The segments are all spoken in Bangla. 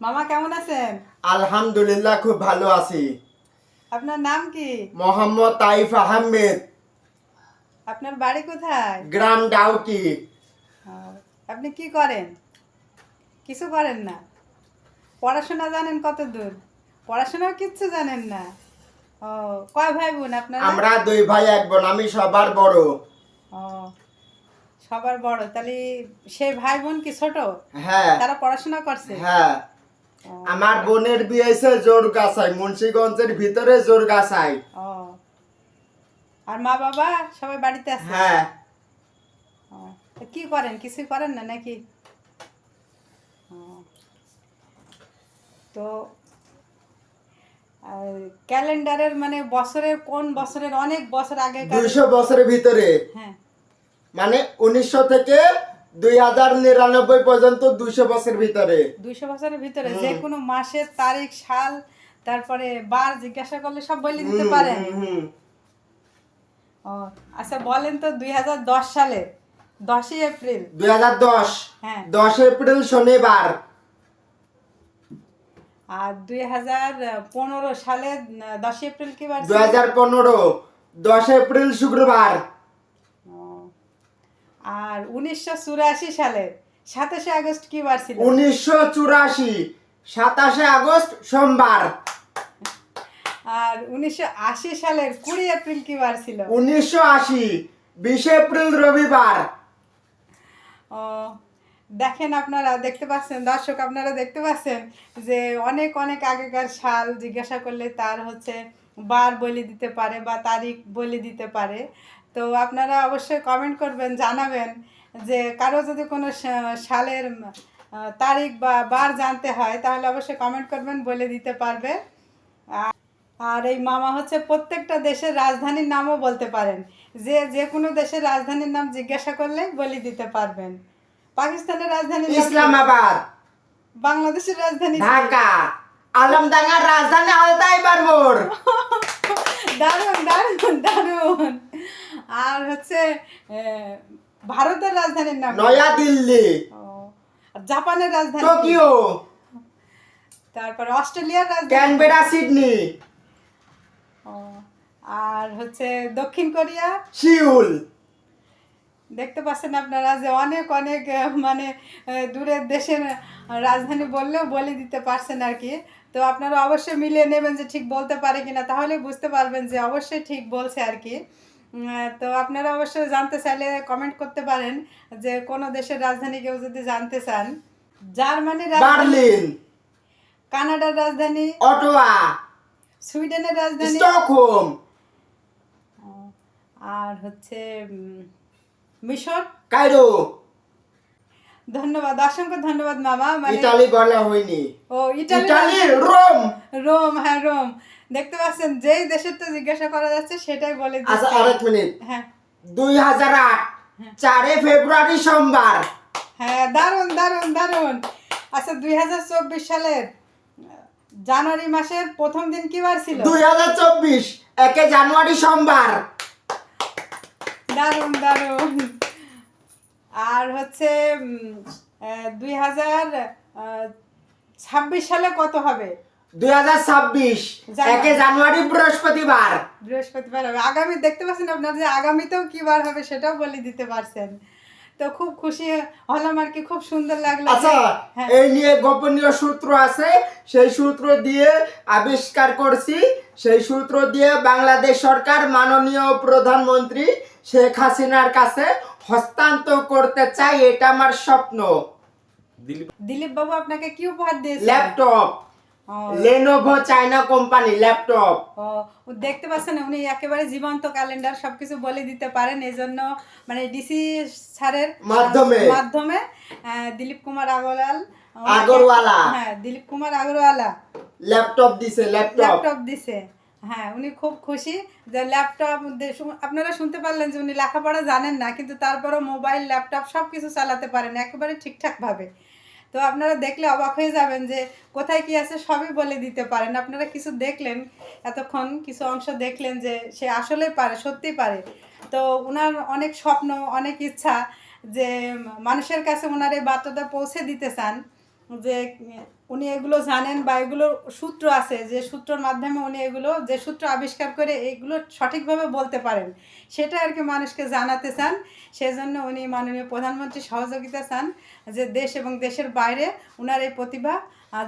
মামা কেমন আছেন? আলহামদুলিল্লাহ খুব ভালো আছি। আপনার নাম কি? মোহাম্মদ তাইফ আহমেদ। আপনার বাড়ি কোথায়? গ্রাম ডাউকি। আপনি কি করেন? কিছু করেন না। পড়াশোনা জানেন কত দূর পড়াশোনাও কিচ্ছু জানেন না। ও কয় ভাই বোন আপনার? আমরা দুই ভাই এক বোন আমি সবার বড়। ও সবার বড়। তাহলে সেই ভাই বোন কি ছোট? হ্যাঁ। তারা পড়াশোনা করছে? হ্যাঁ। আমার বোনের বিয়ে হয়েছে জোর গাছাই মুন্সিগঞ্জের ভিতরে জোর গাছাই আর মা বাবা সবাই বাড়িতে আছে? হ্যাঁ। কি করেন? কিছু করেন না নাকি? তো ক্যালেন্ডারের মানে বছরের কোন বছরের? অনেক বছর আগে দুইশো বছরের ভিতরে। হ্যাঁ। মানে উনিশশো থেকে দুই হাজার নিরানব্বই পর্যন্ত দুইশো বছরের ভিতরে। দুইশো বছরের ভিতরে যে কোনো মাসের তারিখ সাল তারপরে বার জিজ্ঞাসা করলে সব বলে দিতে পারেন। ও আচ্ছা বলেন তো দুই হাজার দশ সালে দশই এপ্রিল। দুই হাজার দশ হ্যাঁ। দশ এপ্রিল শনিবার। আর দুই হাজার পনেরো সালে দশই এপ্রিল কি বার? দুই হাজার পনেরো দশ এপ্রিল শুক্রবার। আর উনিশশো চুরাশি সালে সাতাশে আগস্ট কি বার ছিল? উনিশশো চুরাশি সাতাশে আগস্ট সোমবার। আর উনিশশো আশি সালের কুড়ি এপ্রিল কি বার ছিল? উনিশশো আশি বিশে এপ্রিল রবিবার। ও দেখেন আপনারা দেখতে পাচ্ছেন দর্শক আপনারা দেখতে পাচ্ছেন যে অনেক অনেক আগেকার সাল জিজ্ঞাসা করলে তার হচ্ছে বার বলে দিতে পারে বা তারিখ বলে দিতে পারে। তো আপনারা অবশ্যই কমেন্ট করবেন জানাবেন যে কারও যদি কোনো সালের তারিখ বা বার জানতে হয় তাহলে অবশ্যই কমেন্ট করবেন বলে দিতে পারবে। আর এই মামা হচ্ছে প্রত্যেকটা দেশের রাজধানীর নামও বলতে পারেন। যে যে কোনো দেশের রাজধানীর নাম জিজ্ঞাসা করলে বলে দিতে পারবেন। পাকিস্তানের কি? ইসলামাবাদ। বাংলাদেশের রাজধানী ঢাকা। আলমডাঙ্গার রাজধানী আলতাই বারমোর দারুণ দারুণ দারুণ। আর হচ্ছে ভারতের রাজধানীর নাম? নয়া দিল্লি জাপানের রাজধানী টোকিও। তারপর অস্ট্রেলিয়ার রাজধানী? Canberra Sydney. আর হচ্ছে দক্ষিণ কোরিয়া? সিউল। দেখতে পাচ্ছেন আপনারা যে অনেক অনেক মানে দূরের দেশের রাজধানী বললেও বলে দিতে পারছেন আর কি। তো আপনারা অবশ্যই মিলিয়ে নেবেন যে ঠিক বলতে পারে কিনা তাহলে বুঝতে পারবেন যে অবশ্যই ঠিক বলছে আর কি। তো আপনারা অবশ্যই জানতে চাইলে কমেন্ট করতে পারেন যে কোনো দেশের রাজধানী কেউ যদি জানতে চান জার্মানির বার্লিন। কানাডার রাজধানী অটোয়া। সুইডেনের রাজধানী। স্টকহোম। আর হচ্ছে মিশর। কায়রো ধন্যবাদ অসংখ্য ধন্যবাদ মামা। মানে ইটালি বলা হয়নি। ও ইটালি রোম। রোম হ্যাঁ রোম। দেখতে পাচ্ছেন যেই দেশের তো জিজ্ঞাসা করা যাচ্ছে সেটাই বলে আচ্ছা আরেক মিনিট। হ্যাঁ। দুই হাজার আট চারে ফেব্রুয়ারি সোমবার। হ্যাঁ দারুণ দারুণ দারুণ। আচ্ছা দুই হাজার চব্বিশ সালের জানুয়ারি মাসের প্রথম দিন কি বার ছিল? দুই হাজার চব্বিশ একে জানুয়ারি সোমবার। দারুণ দারুণ। আর হচ্ছে দুই হাজার ছাব্বিশ সালে কত হবে? দুই হাজার ছাব্বিশ একে জানুয়ারি বৃহস্পতিবার। বৃহস্পতিবার হবে। আগামী দেখতে পাচ্ছেন আপনার যে আগামীতেও কি বার হবে সেটাও বলে দিতে পারছেন। তো খুব খুশি হলাম আর কি খুব সুন্দর লাগল আচ্ছা। এই নিয়ে গোপনীয় সূত্র আছে সেই সূত্র দিয়ে আবিষ্কার করছি। সেই সূত্র দিয়ে বাংলাদেশ সরকার মাননীয় প্রধানমন্ত্রী শেখ হাসিনার কাছে হস্তান্তর করতে চাই এটা আমার স্বপ্ন। দিলীপ বাবু আপনাকে কি উপহার দিয়েছে laptop. Lenovo China company laptop দেখতে পাচ্ছেন উনি একেবারে জীবন্ত ক্যালেন্ডার সবকিছু বলে দিতে পারেন এই জন্য মানে ডিসি স্যারের মাধ্যমে। মাধ্যমে দিলীপ কুমার আগরওয়ালা। হ্যাঁ দিলীপ কুমার আগরওয়ালা। ল্যাপটপ দিছে ল্যাপটপ ল্যাপটপ দিছে। হ্যাঁ উনি খুব খুশি যে ল্যাপটপ আপনারা শুনতে পারলেন যে উনি লেখাপড়া জানেন না কিন্তু তারপরও মোবাইল ল্যাপটপ সব কিছু চালাতে পারেন একেবারে ঠিকঠাকভাবে। তো আপনারা দেখলে অবাক হয়ে যাবেন যে কোথায় কি আছে সবই বলে দিতে পারেন। আপনারা কিছু দেখলেন, এতক্ষণ কিছু অংশ দেখলেন যে সে আসলে পারে, সত্যি পারে। তো ওনার অনেক স্বপ্ন, অনেক ইচ্ছা যে মানুষের কাছে ওনার এই বার্তাটা পৌঁছে দিতে চান। যে, উনি এগুলো জানেন বা এগুলোর সূত্র আছে, যে সূত্রর মাধ্যমে উনি এগুলো, যে সূত্র আবিষ্কার করে এগুলো সঠিকভাবে বলতে পারেন। সেটা আর কি মানুষকে জানাতে চান। সেজন্য উনি মাননীয় প্রধানমন্ত্রী সহযোগিতা চান যে দেশ এবং দেশের বাইরে ওনার এই প্রতিভা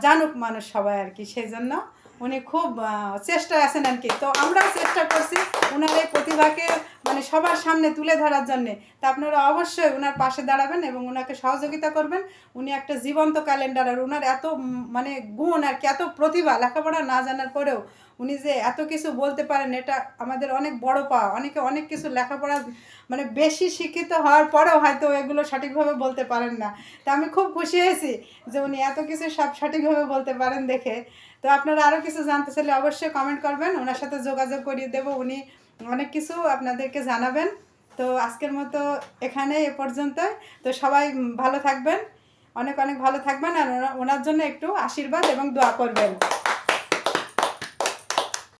জানুক মানুষ সবাই আর কি। সেই জন্য উনি খুব চেষ্টায় আছেন আর কি। তো আমরাও চেষ্টা করছি ওনার এই প্রতিভাকে মানে সবার সামনে তুলে ধরার জন্যে। তা আপনারা অবশ্যই ওনার পাশে দাঁড়াবেন এবং ওনাকে সহযোগিতা করবেন। উনি একটা জীবন্ত ক্যালেন্ডার আর ওনার এত মানে গুণ আর কি, এত প্রতিভা লেখাপড়া না জানার পরেও উনি যে এত কিছু বলতে পারেন, এটা আমাদের অনেক বড় পাওয়া। অনেকে অনেক কিছু লেখাপড়া মানে বেশি শিক্ষিত হওয়ার পরেও হয়তো এগুলো সঠিকভাবে বলতে পারেন না। তা আমি খুব খুশি হয়েছি যে উনি এত কিছু সব সঠিকভাবে বলতে পারেন দেখে। তো আপনারা আরও কিছু জানতে চাইলে অবশ্যই কমেন্ট করবেন। ওনার সাথে যোগাযোগ করিয়ে দেবো। উনি অনেক কিছু আপনাদেরকে জানাবেন। তো আজকের মতো এখানে এ পর্যন্ত তো সবাই ভালো থাকবেন, অনেক অনেক ভালো থাকবেন আর ওনার জন্য একটু আশীর্বাদ এবং দোয়া করবেন।